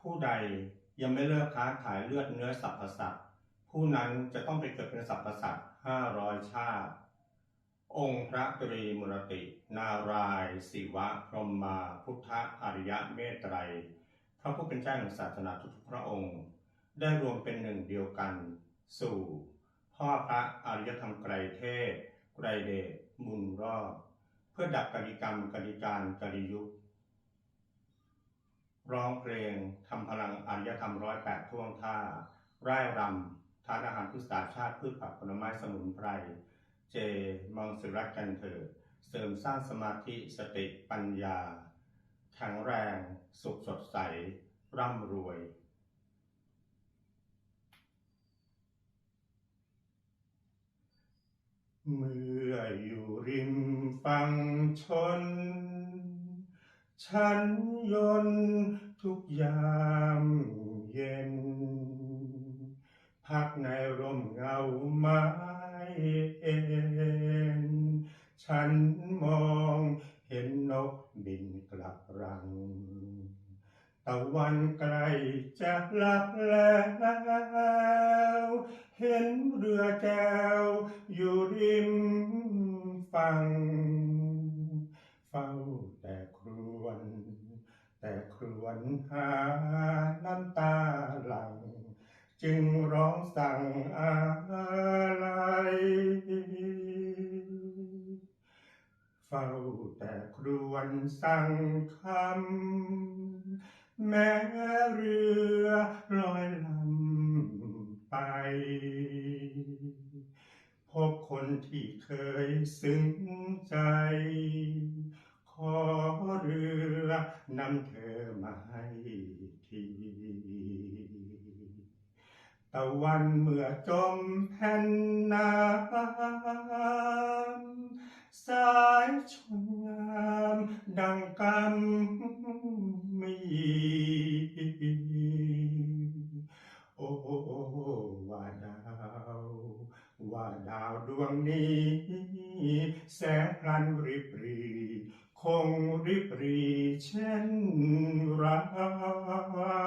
ผู้ใดยังไม่เลิกค้าขายเลือดเนื้อสัพพสัตว์ผู้นั้นจะต้องไปเกิดเป็นสัพพสัตว์ห้าร้อยชาติ องค์พระตรีมุรติ นารายศิวะพรหมมาพุทธอริยะเมตไตรยพระผู้เป็นเจ้าแห่งศาสนาทุกพระองค์ ได้รวมเป็นหนึ่งเดียวกัน สู่ พ่อพระอริยธรรมไกรเทพไกรเดชบุญรอดเพื่อดับกริกรรมกริการกริยุค ร้องเพลงทำพลังอารยธรรมร้อยแปดท่วงท่าร่ายรำทานอาหารพืชสาชาติพืชผักผลไม้สมุนไพร เจมังสวิรัตกันเถิดเสริมสร้างสมาธิสติปัญญาแข็งแรง สุขสดใส ร่ำรวยเมื่ออยู่ริมฝั่งชน ฉันยนทุกยามเย็น พักในร่มเงาไม้เอ็นฉันมองเห็นนกบินกลับรัง ตะวันไกลจะลับแล้ว เห็นเรือแก้วอยู่ริมฝั่งเฝ้าแต่ แต่ครวนหาน้ำตาหลัง จึงร้องสั่งอะไรเฝ้าแต่ครวนสั่งคำแม้เรือลอยลำไป พบคนที่เคยซึ้งใจ ขอเรือ นำเธอมาให้ทีตะวันเมื่อจมแผ่นน้ำสายชนงามดังกำมีโอ้ว่าดาวว่าดาวดวงนี้ แสงพลันริบรี คงริบรีเช่นเรา